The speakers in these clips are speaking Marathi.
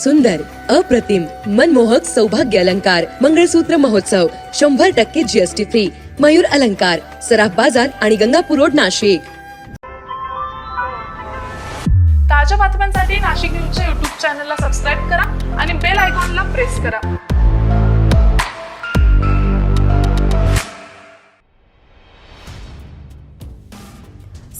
सुंदर अप्रतिम मनमोहक सौभाग्य अलंकार मंगळसूत्र महोत्सव शंभर टक्के जीएसटी फ्री मयूर अलंकार सराफ बाजार आणि गंगापूर रोड नाशिक. ताज्या बातम्यांसाठी नाशिक न्यूजच्या युट्यूब चॅनलला सबस्क्राईब करा आणि बेल आयकॉनला प्रेस करा.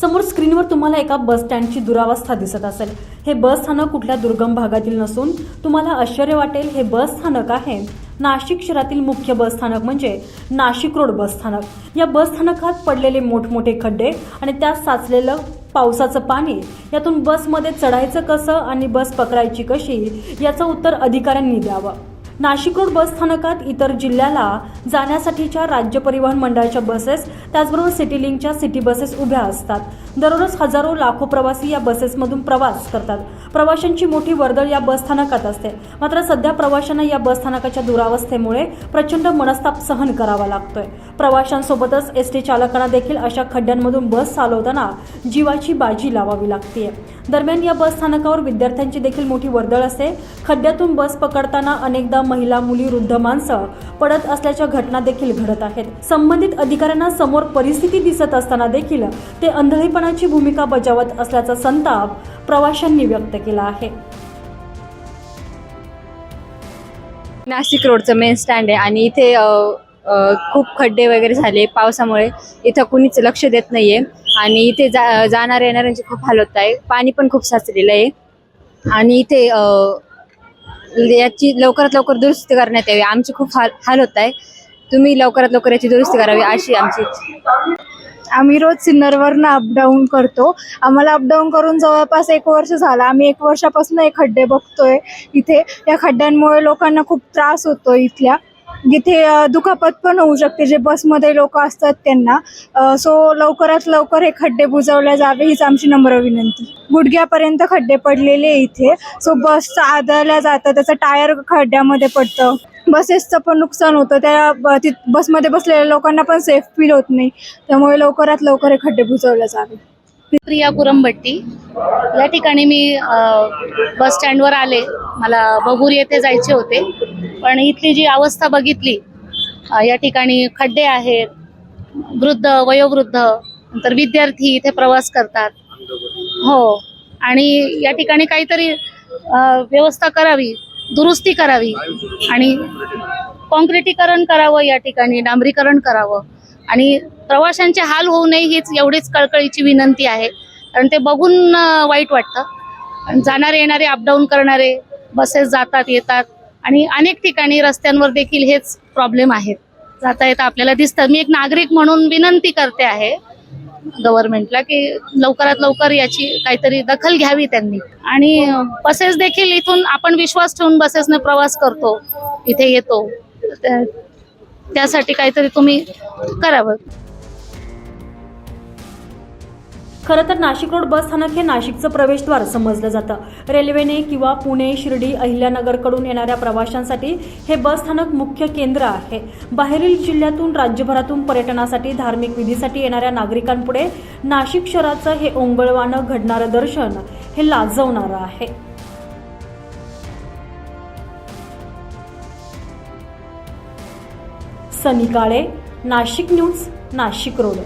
समोर स्क्रीनवर तुम्हाला एका बस स्टँडची दुरावस्था दिसत असेल. हे बस स्थानक कुठल्या दुर्गम भागातील नसून तुम्हाला आश्चर्य वाटेल हे बस स्थानक आहे. नाशिक शहरातील मुख्य बस स्थानक म्हणजे नाशिक रोड बस स्थानक. या बस स्थानकात पडलेले मोठमोठे खड्डे आणि त्यात साचलेलं पावसाचं पाणी यातून बसमध्ये चढायचं कसं आणि बस पकडायची कशी याचं उत्तर अधिकाऱ्यांनी द्यावं. नाशिक रोड बस स्थानकात इतर जिल्ह्याला जाण्यासाठीच्या राज्य परिवहन मंडळाच्या बसेस त्याचबरोबर सिटी लिंकच्या सिटी बसेस उभ्या असतात. दररोज हजारो लाखो प्रवासी या बसेसमधून प्रवास करतात. प्रवाशांची मोठी वर्दळ या बसस्थानकात असते. मात्र सध्या प्रवाशांना या बस स्थानकाच्या दुरावस्थेमुळे प्रचंड मनस्ताप सहन करावा लागतोय. प्रवाशांसोबतच एस टी चालकांना देखील अशा खड्ड्यांमधून बस चालवताना जीवाची बाजी लावावी लागते दरम्यान या बस स्थानकावर विद्यार्थ्यांची देखील मोठी वर्दळ असते. खड्ड्यातून बस पकडताना अनेकदा महिला मुली वृद्ध माणसं पडत असल्याच्या घटना देखील घडत आहेत. संबंधित अधिकाऱ्यांना समोर परिस्थिती दिसत असताना देखील ते अंधळेपणाची भूमिका बजावत असल्याचा संताप प्रवाशांनी व्यक्त केला आहे. नाशिक रोडचं मेन स्टँड आहे आणि इथे खूप खड्डे वगैरे झाले पावसामुळे. इथं कुणीच लक्ष देत नाहीये. आणि इथे जा जाणाऱ्या येणाऱ्यांची खूप हाल होत आहे. पाणी पण खूप साचलेलं आहे. आणि इथे याची लवकरात लवकर दुरुस्ती करण्यात यावी. आमची खूप हाल हाल होत आहे. तुम्ही लवकरात लवकर याची दुरुस्ती करावी अशी आमची आम्ही रोज सिन्नरवरनं अपडाऊन करतो. आम्हाला अपडाऊन करून जवळपास एक वर्ष झालं. आम्ही एक वर्षापासून हे खड्डे बघतोय. इथे या खड्ड्यांमुळे लोकांना खूप त्रास होतो इथल्या. जिथे दुखापत पण होऊ शकते. जे बसमध्ये लोक असतात त्यांना. सो लवकरात लवकर हे खड्डे बुजवले जावे हीच आमची नम्र विनंती. गुडघ्यापर्यंत खड्डे पडलेले इथे. सो बस आदळल्या जातं त्याचं टायर खड्ड्यामध्ये पडतं. बसेसचं पण नुकसान होतं. त्या बसमध्ये बसलेल्या लोकांना पण सेफ फील होत नाही. त्यामुळे लवकरात लवकर हे खड्डे बुजवले जावे. प्रिया कुरंबट्टी या ठिकाणी मी बस स्टँडवर आले. मला बगूर येथे जायचे होते. पण इथली जी अवस्था बघितली या ठिकाणी खड्डे आहेत वृद्ध वयोवृद्ध नंतर विद्यार्थी इथे प्रवास करतात. हो. आणि या ठिकाणी काहीतरी व्यवस्था करावी दुरुस्ती करावी आणि कॉन्क्रिटीकरण करावं या ठिकाणी डांबरीकरण करावं. आणि प्रवाशांचे हाल होऊ नये हीच एवढीच कळकळीची विनंती आहे. कारण ते बघून वाईट वाटतं. आणि जाणारे येणारे अपडाऊन करणारे बसेस जातात येतात. आणि अनेक ठिकाणी रस्त्यांवर देखील हेच प्रॉब्लेम आहेत. जाता येता आपल्याला दिसतं. मी एक नागरिक म्हणून विनंती करते आहे गव्हर्नमेंटला की लवकरात लवकर याची काहीतरी दखल घ्यावी त्यांनी. आणि बसेस देखील इथून आपण विश्वास ठेवून बसेसने प्रवास करतो इथे येतो. त्या- त्यासाठी काहीतरी तुम्ही करावं खरं तर नाशिक रोड बस स्थानक हे नाशिकचं प्रवेशद्वार समजलं जातं. रेल्वेने किंवा पुणे शिर्डी अहिल्यानगरकडून येणाऱ्या प्रवाशांसाठी हे बस स्थानक मुख्य केंद्र आहे. बाहेरील जिल्ह्यातून राज्यभरातून पर्यटनासाठी धार्मिक विधीसाठी येणाऱ्या नागरिकांपुढे नाशिक शहराचं हे ओंगळवानं घडणारं दर्शन हे लाजवणारं आहे. Sunny Kale Nashik news Nashik road.